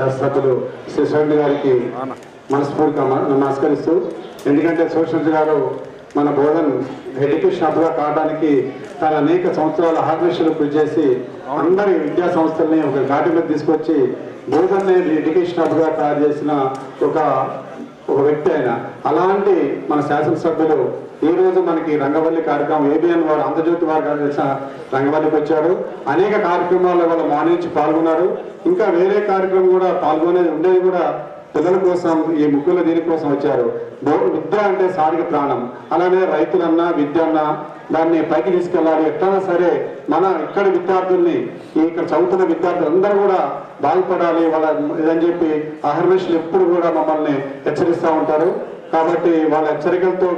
శాసనసభ్యులు శ్రీశరణ్ గారికి మనస్ఫూర్తిగా నమస్కరిస్తూ ఎందుకంటే సోషల్ గారు మన బోధన్ ఎడ్యుకేషన్ హబ్గా కావడానికి తన అనేక సంవత్సరాల ఆర్గనైజేషన్లు కృషి చేసి అందరి విద్యా సంస్థల్ని ఒక ఘాటి మీద తీసుకొచ్చి బోధన్ ఎడ్యుకేషన్ హబ్గా తయారు చేసిన ఒక ఒక వ్యక్తి ఆయన. అలాంటి మన శాసనసభ్యులు ఈ రోజు మనకి రంగవల్లి కార్యక్రమం ఏబిఎన్ వారు ఆంధ్రజ్యోతి వారు కలిసిన రంగవల్లికి వచ్చారు. అనేక కార్యక్రమాల్లో వాళ్ళు మానించి పాల్గొన్నారు. ఇంకా వేరే కార్యక్రమం కూడా పాల్గొనేది ఉండేది కూడా పిల్లల కోసం ఈ ముగ్గుల దీనికోసం వచ్చారు. విద్య అంటే సారిక ప్రాణం. అలానే రైతులన్నా విద్య అన్నా దాన్ని పైకి తీసుకెళ్ళాలి ఎట్లయినా సరే మన ఇక్కడ విద్యార్థుల్ని ఇక్కడ చదువుతున్న విద్యార్థులందరూ కూడా బాగుపడాలి. వాళ్ళ ఇదని చెప్పి అహర్నిశలు ఎప్పుడు కూడా మమ్మల్ని హెచ్చరిస్తూ ఉంటారు. కాబట్టి వాళ్ళ హెచ్చరికలతో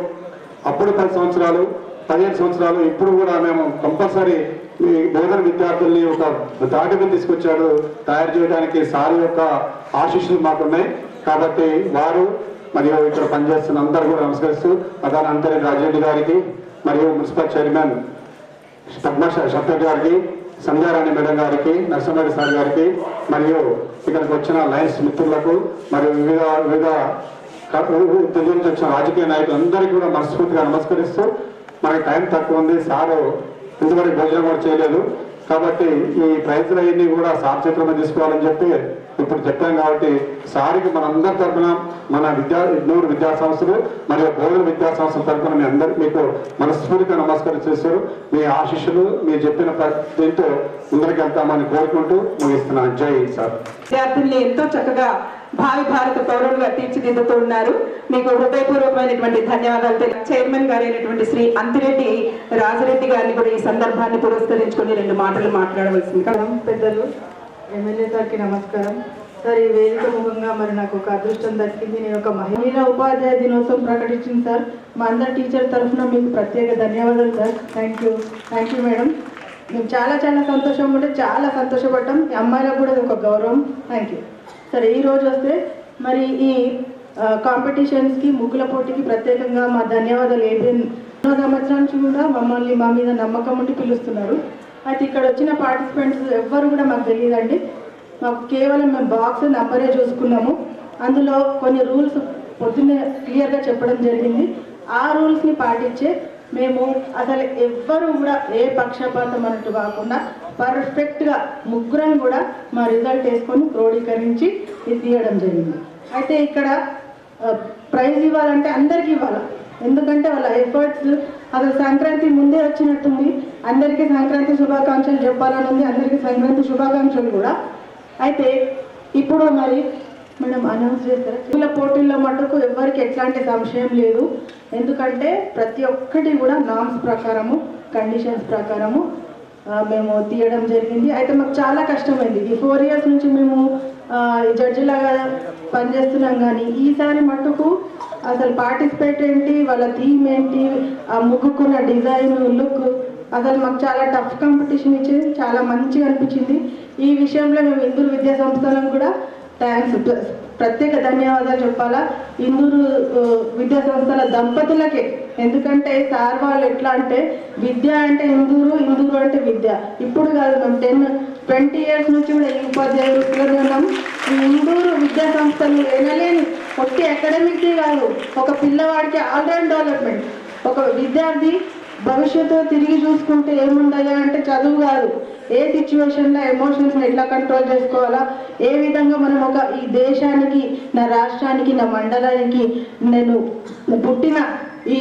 అప్పుడు పది సంవత్సరాలు పదిహేను సంవత్సరాలు ఇప్పుడు కూడా మేము కంపల్సరీ ఈ బోధన విద్యార్థుల్ని ఒక దాటిని తీసుకొచ్చాడు. తయారు చేయడానికి సార్ యొక్క ఆశీస్సులు మాకున్నాయి. కాబట్టి వారు మరియు ఇక్కడ పనిచేస్తున్న అందరూ కూడా నమస్కరిస్తూ ప్రధాన అంతరి రాజరెడ్డి గారికి మరియు మున్సిపల్ చైర్మన్ పద్మ శబ్దర్ గారికి సంధ్యారాణి మేడం గారికి నరసింహారెడ్డి సార్ గారికి మరియు ఇక్కడికి వచ్చిన లయన్స్ మిత్రులకు మరియు వివిధ వివిధ క- తెలియ నుంచి వచ్చిన రాజకీయ నాయకులందరికీ కూడా మనస్ఫూర్తిగా నమస్కరిస్తూ మనకి టైం తక్కువ ఉంది. సారు ఇంతవరకు భోజనం కూడా చేయలేదు. కాబట్టి ఈ ప్రైజులు అవన్నీ కూడా సార్ చేతుల్లో తీసుకోవాలని చెప్పి ఇప్పుడు చెప్పాం కాబట్టి సారికి మనందరి తరఫున మన విద్యా ఇన్నూరు విద్యా సంస్థలు మరియు బోధన విద్యా సంస్థల తరఫున మీ అందరికి మీకు మనస్ఫూర్తిగా నమస్కరిస్తారు మీ ఆశీస్సులు మీరు చెప్పిన దీంతో ముందరికి వెళ్తామని కోరుకుంటూ ముగిస్తున్నాను. జై సార్. విద్యార్థుల్ని ఎంతో చక్కగా భావి భారత పౌరులుగా తీర్చిదిద్దుతూ ఉన్నారు. మీకు హృదయపూర్వకమైనటువంటి ధన్యవాదాలు చైర్మన్ గారైనటువంటి శ్రీ అంతిరెడ్డి రాజరెడ్డి గారిని కూడా ఈ సందర్భాన్ని పురస్కరించుకొని రెండు మాటలు మాట్లాడవలసింది కదా పెద్దలు ఎమ్మెల్యే సార్కి నమస్కారం. సార్ ఈ వేదిక ముఖంగా మరి నాకు ఒక అదృష్టం దక్కింది. నేను ఒక మహిళా ఉపాధ్యాయ దినోత్సవం ప్రకటించింది సార్. మా అందరి టీచర్ తరఫున మీకు ప్రత్యేక ధన్యవాదాలు sir. Thank you thank you madam మేము చాలా చాలా సంతోషం ఉంటే చాలా సంతోషపడ్డాం. ఈ అమ్మాయిలకు కూడా ఇది ఒక గౌరవం. థ్యాంక్ యూ సరే ఈరోజు వస్తే మరి ఈ కాంపిటీషన్స్కి ముగ్గుల పోటీకి ప్రత్యేకంగా మా ధన్యవాదాలు. ఏబిఎన్ సంవత్సరానికి కూడా మమ్మల్ని మా మీద నమ్మకం ఉండి పిలుస్తున్నారు. అయితే ఇక్కడ వచ్చిన పార్టిసిపెంట్స్ ఎవ్వరు కూడా మాకు తెలియదండి. మాకు కేవలం మేము బాక్స్ నంబరే చూసుకున్నాము. అందులో కొన్ని రూల్స్ పొద్దున్నే క్లియర్గా చెప్పడం జరిగింది. ఆ రూల్స్ని పాటించే మేము అసలు ఎవ్వరు కూడా ఏ పక్షపాతం అన్నట్టు కాకుండా పర్ఫెక్ట్గా ముగ్గురం కూడా మా రిజల్ట్ వేసుకొని క్రోడీకరించి ఇది తీయడం జరిగింది. అయితే ఇక్కడ ప్రైజ్ ఇవ్వాలంటే అందరికీ ఇవ్వాలి? ఎందుకంటే వాళ్ళ ఎఫర్ట్స్ అసలు సంక్రాంతి ముందే వచ్చినట్టుంది. అందరికీ సంక్రాంతి శుభాకాంక్షలు చెప్పాలని ఉంది. అందరికీ సంక్రాంతి శుభాకాంక్షలు కూడా. అయితే ఇప్పుడు మరి మేడం అనౌన్స్ చేస్తారా? పిల్లల పోటీల్లో మటుకు ఎవరికి ఎట్లాంటి సంశయం లేదు. ఎందుకంటే ప్రతి ఒక్కటి కూడా నామ్స్ ప్రకారము కండిషన్స్ ప్రకారము మేము తీయడం జరిగింది. అయితే మాకు చాలా కష్టమైంది. ఈ ఫోర్ ఇయర్స్ నుంచి మేము జడ్జిలాగా పనిచేస్తున్నాం కానీ ఈసారి మటుకు అసలు పార్టిసిపేట్ ఏంటి వాళ్ళ థీమ్ ఏంటి ఆ ముగ్గుకున్న డిజైన్ లుక్ అసలు మాకు చాలా టఫ్ కాంపిటీషన్ ఇచ్చింది. చాలా మంచిగా అనిపించింది. ఈ విషయంలో మేము ఇందూరు విద్యా సంస్థలను కూడా థ్యాంక్స్ ప్రత్యేక ధన్యవాదాలు చెప్పాలా? ఇందూరు విద్యా సంస్థల దంపతులకే. ఎందుకంటే సార్ వాళ్ళు ఎట్లా అంటే విద్య అంటే ఇందూరు ఇందూరు అంటే విద్య. ఇప్పుడు కాదు మేము టెన్ ట్వంటీ ఇయర్స్ నుంచి కూడా ఈ ఉపాధ్యాయ వృత్తిలోనే ఈ ఇందూరు విద్యా సంస్థలు ఎనలేని ఒట్టి అకాడమిక్ కాదు. ఒక పిల్లవాడికి ఆల్రౌండ్ డెవలప్మెంట్ ఒక విద్యార్థి భవిష్యత్తు తిరిగి చూసుకుంటే ఏముండాలి అంటే చదువు కాదు. ఏ సిచ్యువేషన్లో ఎమోషన్స్ని ఎట్లా కంట్రోల్ చేసుకోవాలా? ఏ విధంగా మనం ఒక ఈ దేశానికి నా రాష్ట్రానికి నా మండలానికి నేను పుట్టిన ఈ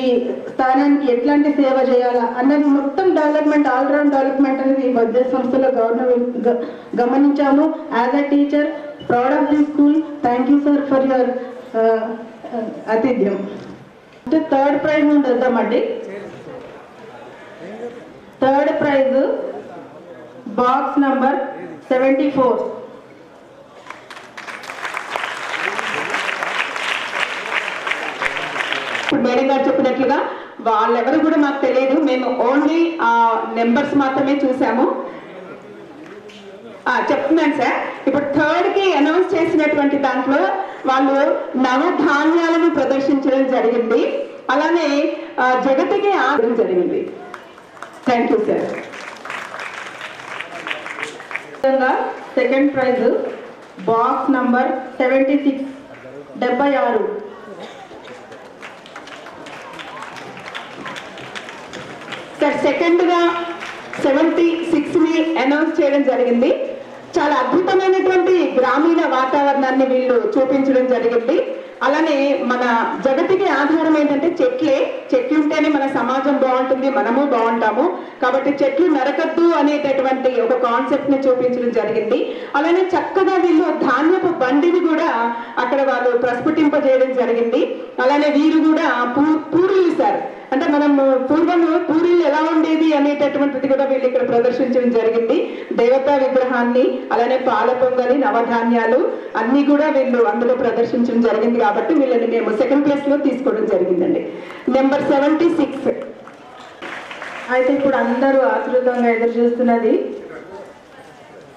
స్థానానికి ఎట్లాంటి సేవ చేయాలా? అన్నది మొత్తం డెవలప్మెంట్ ఆల్రౌండ్ డెవలప్మెంట్ అనేది ఈ మధ్య సంస్థలో గవర్నమెంట్ గమనించాము. As a teacher proud of the school thank you sir for your ఆతిథ్యం అంటే థర్డ్ ప్రైజ్ నుండి అండి? Third prize box number seventy four. ఇప్పుడు మేడం గారు చెప్పినట్లుగా వాళ్ళెవరు కూడా మాకు తెలియదు. మేము ఓన్లీ ఆ నెంబర్స్ మాత్రమే చూసాము. చెప్తున్నాను సార్. ఇప్పుడు థర్డ్కి అనౌన్స్ చేసినటువంటి దాంట్లో వాళ్ళు నవధాన్యాలను ప్రదర్శించడం జరిగింది. అలానే జగతికి ఆడడం జరిగింది. Thank you sir second prize box number seventy six డెబ్బై ఆరు. సార్ సెకండ్గా సెవెంటీ సిక్స్ని అనౌన్స్ చేయడం జరిగింది. చాలా అద్భుతమైనటువంటి గ్రామీణ వాతావరణాన్ని వీళ్ళు చూపించడం జరిగింది. అలానే మన జగతికి ఆధారం ఏంటంటే చెట్లే చెట్లు ఉంటేనే మన సమాజం బాగుంటుంది మనము బాగుంటాము. కాబట్టి చెట్లు నరకద్దు అనేటటువంటి ఒక కాన్సెప్ట్ని చూపించడం జరిగింది. అలానే చక్కగా వీళ్ళు ధాన్యపు బండిని కూడా అక్కడ వాళ్ళు ప్రస్ఫుటింపజేయడం జరిగింది. అలానే వీరు కూడా పూ పూరీలు సార్ అంటే మనం పూర్వం పూరీలు ఎలా ఉండేది అనేటటువంటిది కూడా వీళ్ళు ఇక్కడ ప్రదర్శించడం జరిగింది. దేవతా విగ్రహాన్ని అలానే పాల పొంగలి నవధాన్యాలు అన్ని కూడా వీళ్ళు అందులో ప్రదర్శించడం జరిగింది కాబట్టి వీళ్ళని మేము సెకండ్ ప్లేస్లో తీసుకోవడం జరిగిందండి. నెంబర్ సెవెంటీ సిక్స్ అయితే ఇప్పుడు అందరూ ఆతృతంగా ఎదురు చూస్తున్నది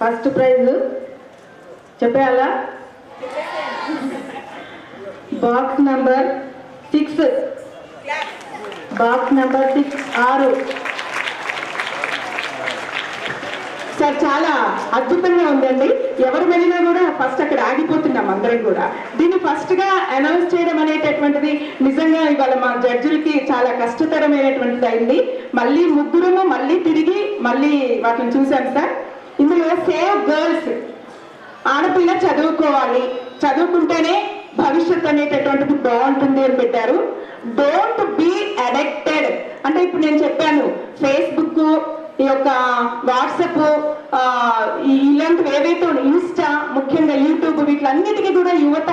first prize చెప్పేయాలా? Box number six box number six ఆరు. సార్ చాలా అద్భుతంగా ఉందండి. ఎవరు వెళ్ళినా కూడా ఫస్ట్ అక్కడ ఆగిపోతున్నాం అందరం కూడా. దీన్ని ఫస్ట్గా అనౌన్స్ చేయడం అనేటటువంటిది నిజంగా ఇవాళ మా జడ్జిలకి చాలా కష్టతరమైనటువంటిది అయింది. మళ్ళీ ముగ్గురము మళ్ళీ తిరిగి మళ్ళీ వాటిని చూసాం సార్. ఇందులో సేవ్ గర్ల్స్ ఆడపిల్ల చదువుకోవాలి. చదువుకుంటేనే భవిష్యత్ అనేటటువంటిది బాగుంటుంది అని పెట్టారు. డోంట్ బీ అడెక్టెడ్ అంటే ఇప్పుడు నేను చెప్పాను ఫేస్బుక్ ఈ యొక్క వాట్సాప్ ఈ- ఇలాంటివి ఏవైతే ఇన్స్టా ముఖ్యంగా యూట్యూబ్ వీటిలన్నిటికీ కూడా యువత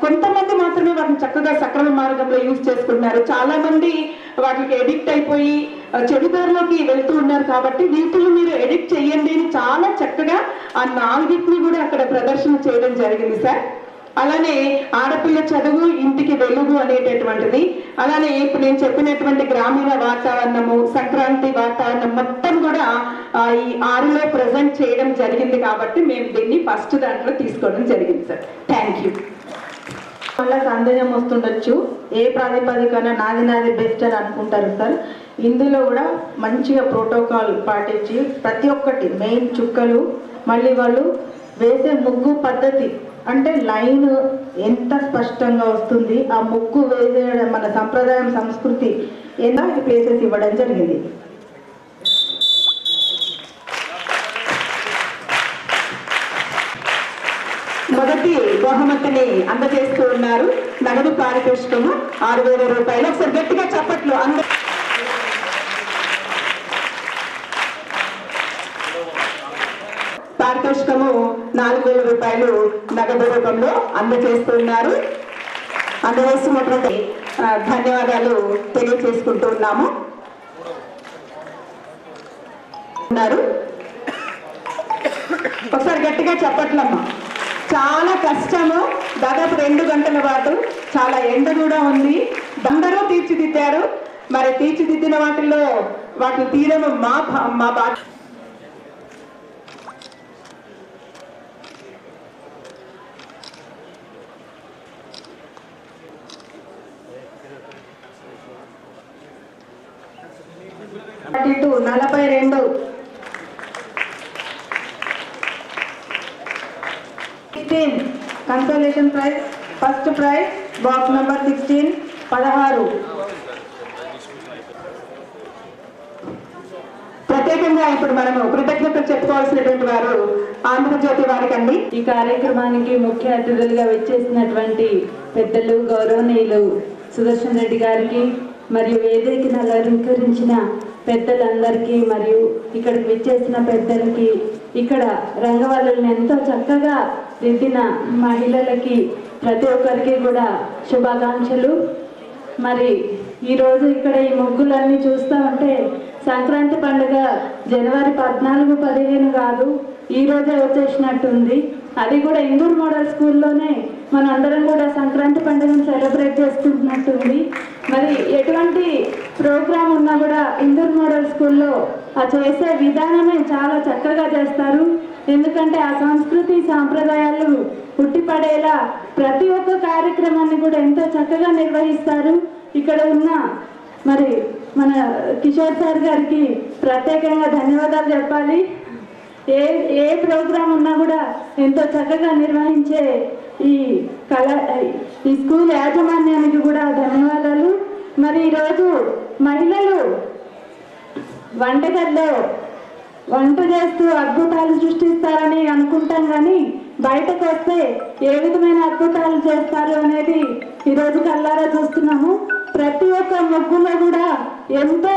కొంతమంది మాత్రమే వాటిని చక్కగా సక్రమ మార్గంలో యూజ్ చేసుకుంటున్నారు. చాలా మంది వాటికి ఎడిక్ట్ అయిపోయి చెడుదారిలోకి వెళ్తూ ఉన్నారు కాబట్టి వీటిని మీరు ఎడిక్ట్ చేయండి అని చాలా చక్కగా ఆ నాలుగింటిని కూడా అక్కడ ప్రదర్శన చేయడం జరిగింది సార్. అలానే ఆడపిల్ల చదువు ఇంటికి వెలుగు అనేటటువంటిది. అలానే ఇప్పుడు నేను చెప్పినటువంటి గ్రామీణ వాతావరణము సంక్రాంతి వాతావరణం మొత్తం కూడా ఈ ఆరులో ప్రజెంట్ చేయడం జరిగింది కాబట్టి మేము దీన్ని ఫస్ట్ దాంట్లో తీసుకోవడం జరిగింది సార్. థ్యాంక్ యూ వల్ల సందేహం వస్తుండొచ్చు. ఏ ప్రాతిపదికన నాది నాది బెస్ట్ అని అనుకుంటారు సార్. ఇందులో కూడా మంచిగా ప్రోటోకాల్ పాటించి ప్రతి ఒక్కటి మెయిన్ చుక్కలు మళ్ళీ వాళ్ళు వేసే ముగ్గు పద్ధతి అంటే లైన్ ఎంత స్పష్టంగా వస్తుంది ఆ ముక్కు వేసేయడం మన సంప్రదాయం సంస్కృతి ఎలా ప్లేసెస్ ఇవ్వడం జరిగింది. మొదటి బహుమతిని అందజేస్తూ ఉన్నారు నగదు పారితోషికము ఆరు వేల రూపాయలు. ఒకసారి గట్టిగా చప్పట్లు అందరూ పారితోషికము నాలుగు వేల రూపాయలు నగదు రూపంలో అందజేస్తున్నారు. అందజేస్తున్నటువంటి ధన్యవాదాలు తెలియజేసుకుంటూ ఉన్నాము. ఉన్నారు. ఒకసారి గట్టిగా చెప్పట్లమ్మా. చాలా కష్టము దాదాపు రెండు గంటల పాటు చాలా ఎండ కూడా ఉంది. అందరూ తీర్చిదిద్దారు. మరి తీర్చిదిద్దిన వాటిల్లో వాటిని తీరము మా మా బా థర్టీ టూ నలభై రెండు sixteen consolation prize first prize box number sixteen పదహారు. ప్రత్యేకంగా ఇప్పుడు మనము కృతజ్ఞతలు చెప్పుకోవాల్సినటువంటి వారు ఆంధ్రజ్యోతి వారికి అండి ఈ కార్యక్రమానికి ముఖ్య అతిథులుగా వచ్చేసినటువంటి పెద్దలు గౌరవనీయులు సుదర్శన్ రెడ్డి గారికి మరియు వేదికను అలంకరించిన పెద్దలందరికీ మరియు ఇక్కడికి విచ్చేసిన పెద్దలకి ఇక్కడ రంగవల్లులను ఎంతో చక్కగా దిద్దిన మహిళలకి ప్రతి ఒక్కరికి కూడా శుభాకాంక్షలు. మరి ఈరోజు ఇక్కడ ఈ ముగ్గులన్నీ చూస్తూ ఉంటే సంక్రాంతి పండుగ జనవరి పద్నాలుగు పదిహేను కాదు ఈ రోజే వచ్చేసినట్టుంది. అది కూడా ఇందూర్ మోడల్ స్కూల్లోనే మన అందరం కూడా సంక్రాంతి పండుగను సెలబ్రేట్ చేసుకుంటున్నట్టుంది. మరి ఎటువంటి ప్రోగ్రాం ఉన్నా కూడా ఇందూర్ మోడల్ స్కూల్లో ఆ చేసే విధానమే చాలా చక్కగా చేస్తారు. ఎందుకంటే ఆ సంస్కృతి సాంప్రదాయాలు పుట్టిపడేలా ప్రతి ఒక్క కార్యక్రమాన్ని కూడా ఎంతో చక్కగా నిర్వహిస్తారు. ఇక్కడ ఉన్న మరి మన కిషోర్ సార్ గారికి ప్రత్యేకంగా ధన్యవాదాలు చెప్పాలి. ఏ ఏ ప్రోగ్రాం ఉన్నా కూడా ఎంతో చక్కగా నిర్వహించే ఈ కళ ఈ స్కూల్ యాజమాన్యానికి కూడా ధన్యవాదాలు. మరి ఈరోజు మహిళలు వంటగదిలో వంట చేస్తూ అద్భుతాలు సృష్టిస్తారని అనుకుంటాం కానీ బయటకు వస్తే ఏ విధమైన అద్భుతాలు చేస్తారు అనేది ఈరోజు కల్లారా చూస్తున్నాము. ప్రతి ఒక్క ముగ్గులో కూడా ఎంతో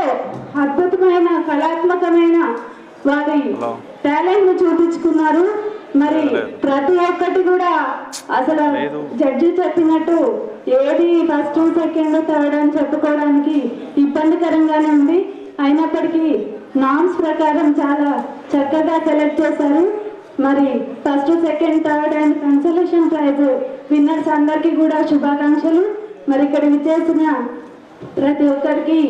అద్భుతమైన కళాత్మకమైన వారి టాలెంట్ను చూపించుకున్నారు. మరి ప్రతి ఒక్కటి కూడా అసలు జడ్జి చెప్పినట్టు ఏది ఫస్ట్ సెకండ్ థర్డ్ అని చెప్పుకోవడానికి ఇబ్బందికరంగానే ఉంది. అయినప్పటికీ నామ్స్ ప్రకారం చాలా చక్కగా సెలెక్ట్ చేశారు. మరి first second third and consolation prize winners అందరికీ కూడా శుభాకాంక్షలు. మరి ఇక్కడ విచ్చేసిన ప్రతి ఒక్కరికి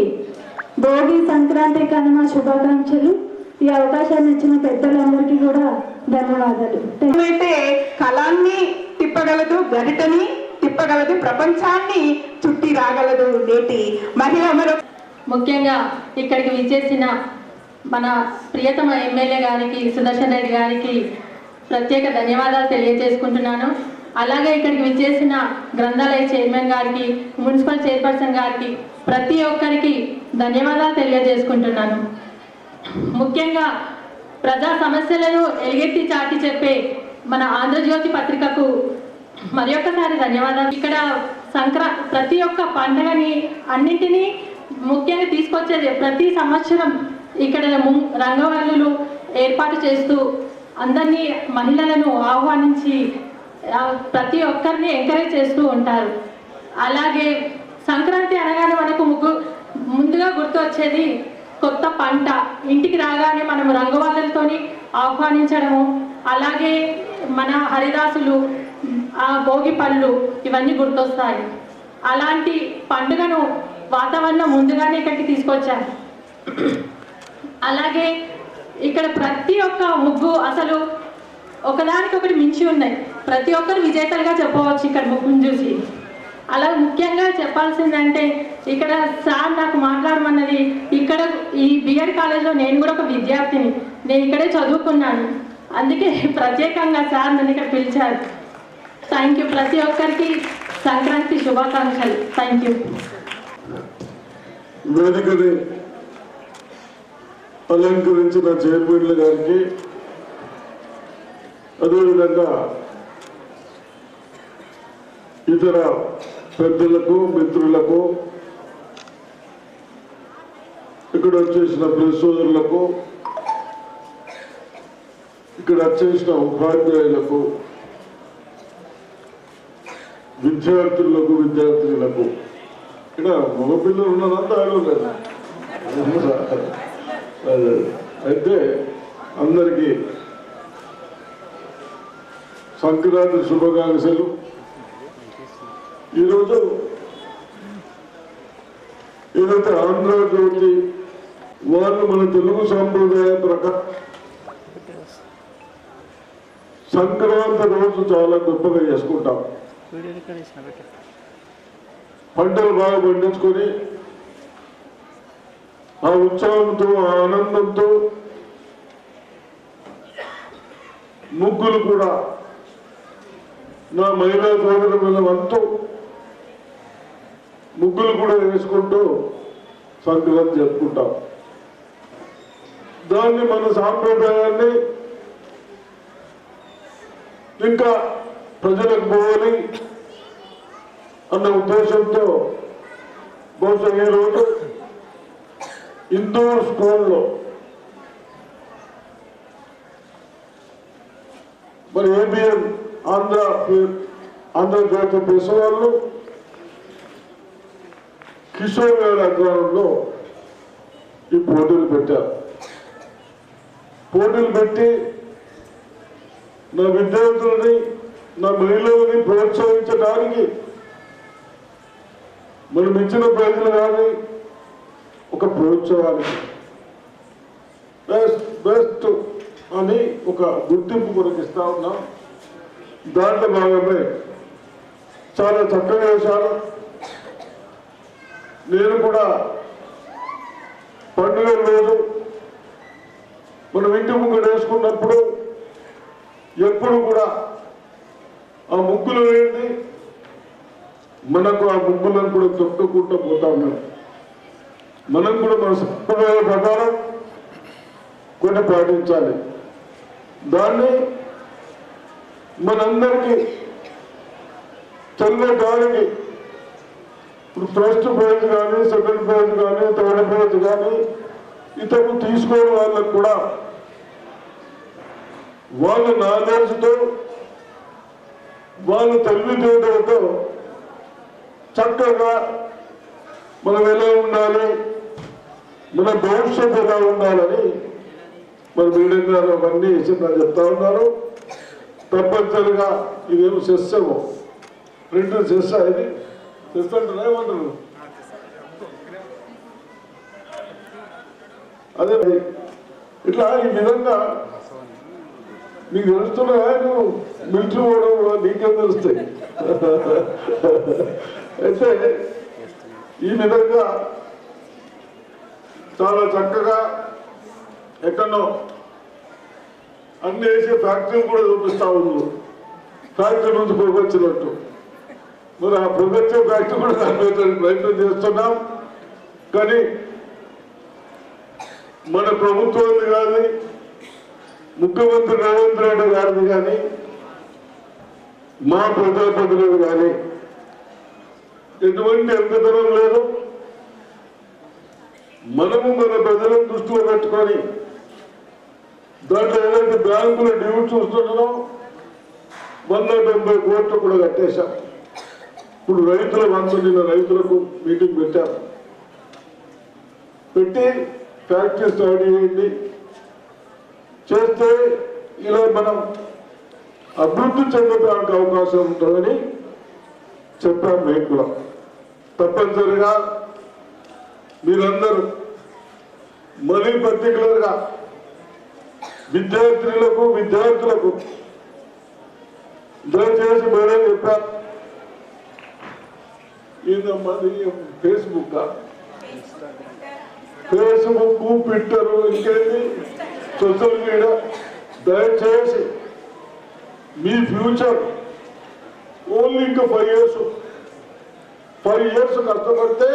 భోగి సంక్రాంతి కనుమ శుభాకాంక్షలు. ఈ అవకాశాన్ని ఇచ్చిన పెద్దలందరికీ కూడా ధన్యవాదాలు. అయితే కళాన్ని తిప్పగలదు గరిటని తిప్పగలదు ప్రపంచాన్ని చుట్టి రాగలదు నేటి మహిళ మరో ముఖ్యంగా ఇక్కడికి విచ్చేసిన మన ప్రియతమ ఎమ్మెల్యే గారికి సుదర్శన్ రెడ్డి గారికి ప్రత్యేక ధన్యవాదాలు తెలియజేసుకుంటున్నాను. అలాగే ఇక్కడికి విచ్చేసిన గ్రంథాలయ చైర్మన్ గారికి మున్సిపల్ చైర్పర్సన్ గారికి ప్రతి ఒక్కరికి ధన్యవాదాలు తెలియజేసుకుంటున్నాను. ముఖ్యంగా ప్రజా సమస్యలను ఎలుగెత్తి చాటి చెప్పే మన ఆంధ్రజ్యోతి పత్రికకు మరి ఒక్కసారి ధన్యవాదాలు. ఇక్కడ సంక్రా ప్రతి ఒక్క పండుగని అన్నింటినీ ముఖ్యంగా తీసుకొచ్చేది ప్రతి సంవత్సరం ఇక్కడ రంగవల్లులు ఏర్పాటు చేస్తూ అందరినీ మహిళలను ఆహ్వానించి ప్రతి ఒక్కరిని ఎంకరేజ్ చేస్తూ ఉంటారు. అలాగే సంక్రాంతి అనగానే మనకు ముగ్గు ముందుగా గుర్తు వచ్చేది కొత్త పంట. ఇంటికి రాగానే మనం రంగవల్లులతోని ఆహ్వానించడము. అలాగే మన హరిదాసులు ఆ భోగి పళ్ళు ఇవన్నీ గుర్తొస్తాయి. అలాంటి పండుగను వాతావరణం ముందుగానే ఇక్కడికి తీసుకొచ్చారు. అలాగే ఇక్కడ ప్రతి ఒక్క ముగ్గు అసలు ఒకదానికొకటి మించి ఉన్నాయి. ప్రతి ఒక్కరు విజేతలుగా చెప్పవచ్చు ఇక్కడ ముగ్గును చూసి. అలా ముఖ్యంగా చెప్పాల్సిందంటే ఇక్కడ సార్ నాకు మాట్లాడమన్నది ఇక్కడ ఈ బిఎడ్ కాలేజ్లో నేను కూడా ఒక విద్యార్థిని. నేను ఇక్కడే చదువుకున్నాను. అందుకే ప్రత్యేకంగా సార్ నన్ను ఇక్కడ పిలిచారు. థ్యాంక్ యూ ప్రతి ఒక్కరికి సంక్రాంతి శుభాకాంక్షలు. థ్యాంక్ యూ వేదికని అలంకరించిన చైర్మన్ల గారికి అదేవిధంగా ఇతర పెద్దలకు మిత్రులకు ఇక్కడ వచ్చేసిన ప్రెస్ సోదరులకు ఇక్కడ వచ్చేసిన ఉపాధ్యాయులకు విద్యార్థులకు విద్యార్థినులకు ఇక్కడ మగపిల్లలు ఉన్నదంతా ఆడలేదు అయితే అందరికీ సంక్రాంతి శుభాకాంక్షలు. ఈరోజు ఏదైతే ఆంధ్రజ్యోతి వాళ్ళు మన తెలుగు సాంప్రదాయ ప్రకారం సంక్రాంతి రోజు చాలా గొప్పగా చేసుకుంటాం. పంటలు బాగా పండించుకొని ఆ ఉత్సాహంతో ఆ ఆనందంతో ముగ్గులు కూడా నా మహిళా సోదరుల వంతు ముగ్గులు కూడా వేసుకుంటూ సంక్రాంతి జరుపుకుంటాం. దాన్ని మన సాంప్రదాయాన్ని ఇంకా ప్రజలకు పోవాలి. అన్న ఉద్దేశంతో బహుశా ఈ రోజు ఇందూర్ స్కూల్లో మరి ఏబిఎం ఆంధ్ర ఆంధ్రజ్యోతి ప్రెస్ వాళ్ళు కిషోర్ గారి అగ్రహంలో ఈ పోటీలు పెట్టారు. పోటీలు పెట్టి నా విద్యార్థులని నా మహిళల్ని ప్రోత్సహించడానికి మీరు మించిన ప్రజలు కానీ ఒక ప్రోత్సవానికి బెస్ట్ బెస్ట్ అని ఒక గుర్తింపు కొరకు ఇస్తా ఉన్నాం. దాంట్లో భాగమే చాలా చక్కగా వేశారు నేను కూడా పండుగ రోజు మనం ఇంటి ముగ్గురు వేసుకున్నప్పుడు ఎప్పుడు కూడా ఆ ముగ్గులు వేయండి. మనకు ఆ బొమ్మలను కూడా తొక్కుకుంటూ పోతా ఉన్నారు. మనం కూడా మన సంప్రదాయ ప్రకారం కొన్ని పాటించాలి. దాన్ని మనందరికీ చల్లడానికి ఇప్పుడు ఫస్ట్ ప్రైజ్ కానీ సెకండ్ ప్రైజ్ కానీ థర్డ్ ప్రైజ్ కానీ ఇతను తీసుకోని వాళ్ళకు కూడా వాళ్ళ నాలెడ్జ్తో వాళ్ళ తెలివితేటలతో చక్కగా మనం ఎలా ఉండాలి మన భవిష్యత్తు ఎలా ఉండాలని మరి మీడియం గారు అవన్నీ చిన్న చెప్తా ఉన్నారు. తప్పనిసరిగా ఇదేమో సెస్సము రెండు సెస్సా ఇది. సెస్ ఏమంటారు? అదే ఇట్లా ఈ విధంగా నీకు తెలుస్తున్నా నువ్వు మిలిటరీ పోవడం నీకేం తెలుస్తాయి? అయితే ఈ విధంగా చాలా చక్కగా ఎక్కడో అన్ని వేసే ఫ్యాక్టరీ కూడా చూపిస్తా ఉంది. ఫ్యాక్టరీ నుంచి పొగొచ్చినట్టు. మరి ఆ పొగొచ్చే ఫ్యాక్టరీ కూడా కనిపించడానికి ప్రయత్నం చేస్తున్నాం. కానీ మన ప్రభుత్వాన్ని కానీ ముఖ్యమంత్రి రేవంత్ రెడ్డి గారిని కానీ మా ప్రజాప్రతినిధులు కానీ ఎటువంటి ఎంతతనం లేదు. మనము మన ప్రజలను దృష్టిలో పెట్టుకొని దాంట్లో ఏదైతే బ్యాంకుల డ్యూ చూస్తున్నారో వంద డెబ్బై కోట్లు కూడా కట్టేశాం. ఇప్పుడు రైతుల వంతు నిన్న రైతులకు మీటింగ్ పెట్టాం. పెట్టి ఫ్యాక్టరీ స్టార్ట్ చేయండి. చేస్తే ఇలా మనం అభివృద్ధి చెందడానికి అవకాశం ఉంటుందని చెప్పాం మేము కూడా. తప్పనిసరిగా మీరందరూ మరీ పర్టికులర్గా విద్యార్థులకు విద్యార్థులకు దయచేసి మేడం చెప్పా. ఏందమ్మా ఫేస్బుక్. ఫేస్బుక్ ట్విట్టర్ ఇంకేంటి? సోషల్ మీడియా దయచేసి మీ ఫ్యూచర్ ఓన్లీ ఇంకా ఫైవ్ ఇయర్స్. ఫైవ్ ఇయర్స్ కష్టపడితే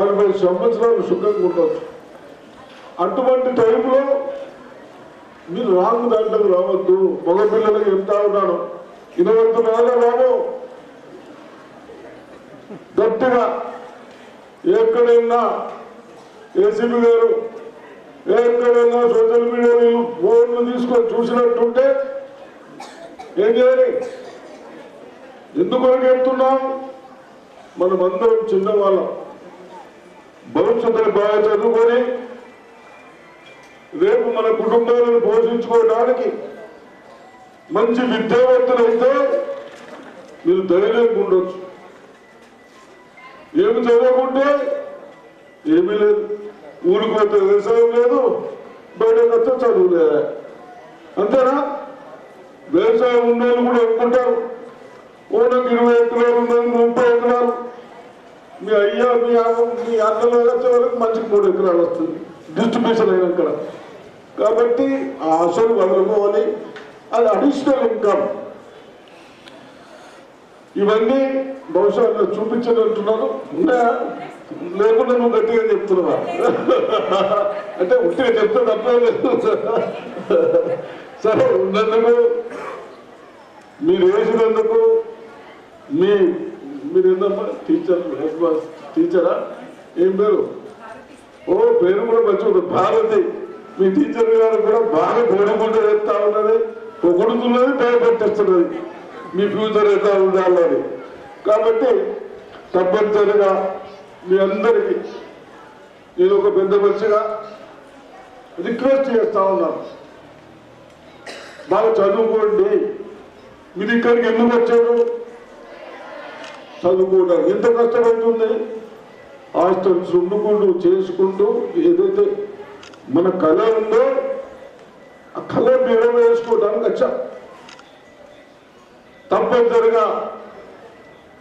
అరవై సంవత్సరాలు సుఖంగా ఉండొచ్చు. అటువంటి టైంలో మీరు రాంగ్ దాంట్లోకి రావద్దు. మగపిల్లలకు చెప్తా ఉన్నాను ఇనవంతున్నారా బాబు. గట్టిగా ఎక్కడైనా ఏసీబీ గారు ఎక్కడైనా సోషల్ మీడియాలో ఫోన్లు తీసుకొని చూసినట్టుంటే ఏం చేయాలి? ఎందుకు చెప్తున్నాం? మనమందరం చిన్నవాళ్ళం. భవిష్యత్తులో బాగా చదువుకొని రేపు మన కుటుంబాలను పోషించుకోవడానికి మంచి విద్యావంతులైతే మీరు ధైర్యంగా ఉండొచ్చు. ఏమి చదవకుంటే ఏమీ లేదు. ఊరికి వ్యవసాయం లేదు. బయటకు వస్తే చదువు లేదా అంతేనా? వ్యవసాయం ఉండేది కూడా ఎక్కుంటారు ఓనకు ఇరవై ఎకరాలు ఉన్నది ముప్పై ఎకరాలు. మీ అయ్యా మీ అమ్మ మీ అన్నలో వచ్చే వరకు మంచికి మూడు ఎకరాలు వస్తుంది. డిస్ట్రిబ్యూషన్ అయినాక కాబట్టి ఆ ఆశలు వదులుకోవాలి అది అడిషనల్ ఇన్కమ్ ఇవన్నీ బహుశా నాకు చూపించనంటున్నాను లేకుండా నువ్వు గట్టిగా చెప్తున్నావా? అంటే ఉట్టిగా చెప్తే తప్పలేదు సరే ఉన్నందుకు మీరు వేసినందుకు మీ మీరు ఏందమ్మా? టీచర్ హెడ్ మాస్ టీచరా? ఏం పేరు? ఓ పేరు కూడా మంచిగా భారతి. మీ టీచర్ గారు కూడా బాగా పొడుకుంటూ చెప్తా ఉన్నది. పొగుడుతున్నది భయపెట్టిస్తున్నది మీ ఫ్యూచర్ ఎట్లా ఉండాలని. కాబట్టి తప్పనిసరిగా మీ అందరికీ నేను ఒక పెద్ద మనిషిగా రిక్వెస్ట్ చేస్తా ఉన్నాను. బాగా చదువుకోండి. మీరు ఇక్కడికి ఎందుకు వచ్చారు? చదువుకోవడం ఎంత కష్టపడుతుంది? హాస్టల్స్ వండుకుంటూ చేసుకుంటూ ఏదైతే మన కళ ఉందో ఆ కళ నిర్ణయం వేసుకోవడానికి వచ్చాం. తప్పనిసరిగా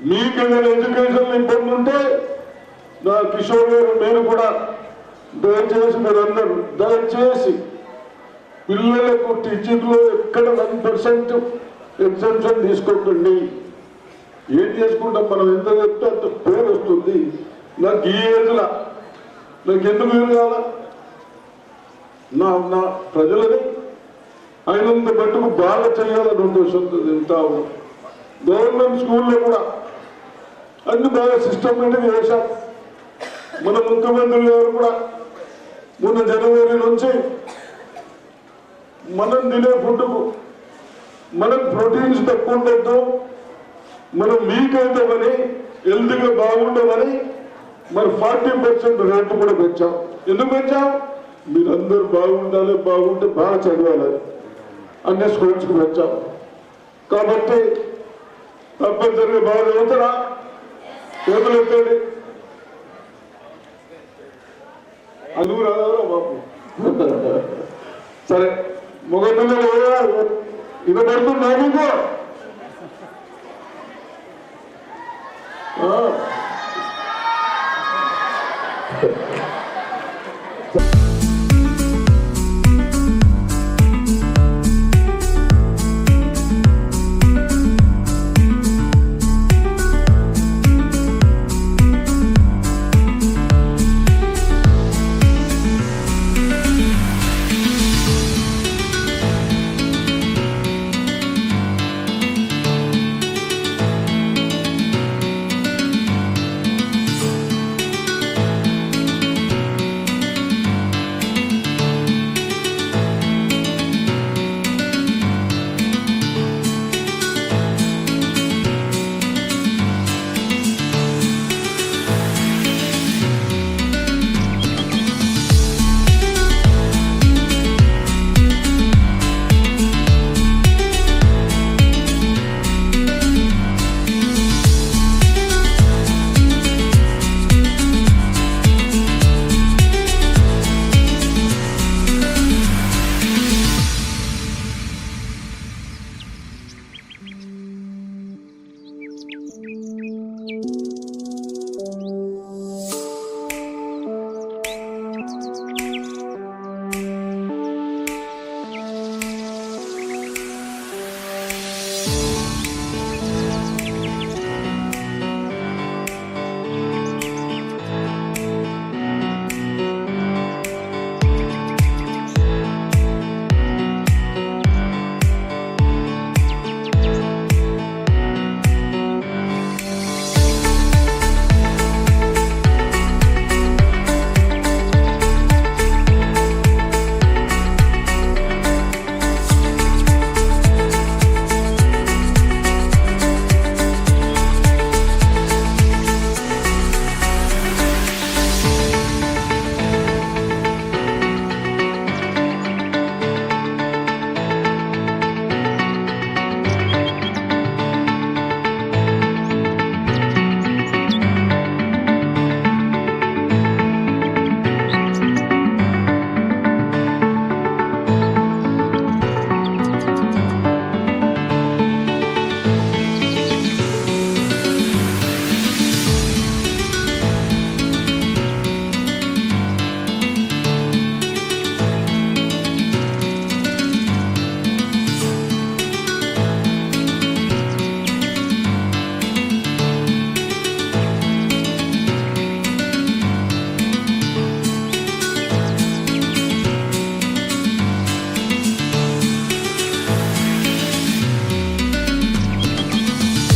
మీకు ఏదైనా ఎడ్యుకేషన్ ఇబ్బంది ఉంటే నా కిషోర్ గారు నేను కూడా దయచేసి మీరందరూ దయచేసి పిల్లలకు టీచింగ్లో ఎక్కడ వన్ పర్సెంట్ ఎగ్జామ్షన్ తీసుకోకండి. ఏం చేసుకుంటాం మనం? ఎంత చెప్తే అంత పేరు వస్తుంది. నాకు ఈ ఏజ్లా నాకు ఎందుకు వీలు కావాలా? నా నా ప్రజలని అయినంత మట్టుకు బాగా చేయాలని ఉద్దేశంతో తింటా ఉన్నాం గవర్నమెంట్ స్కూల్లో కూడా అన్ని బాగా సిస్టమేటిక్ చేశాం. మన ముఖ్యమంత్రి గారు కూడా మొన్న జనవరి నుంచి మనం తినే ఫుడ్కు మనం ప్రోటీన్స్ తక్కువ ఉండద్దు మనం వీక్ అవుతామని హెల్త్గా బాగుండమని మరి ఫార్టీ పర్సెంట్ రేటు కూడా పెంచాం. ఎందుకు పెంచాం? మీరందరూ బాగుండాలి బాగుంటే బాగా చదవాలి అన్ని స్కూల్స్కి పెంచాం. కాబట్టి తప్పనిసరిగా బాగా చదువుతారా చేతులు ఎత్తండి అందుకు రాదా బాబు? సరే మగ పిల్లలు వినపడుతున్నా మీకు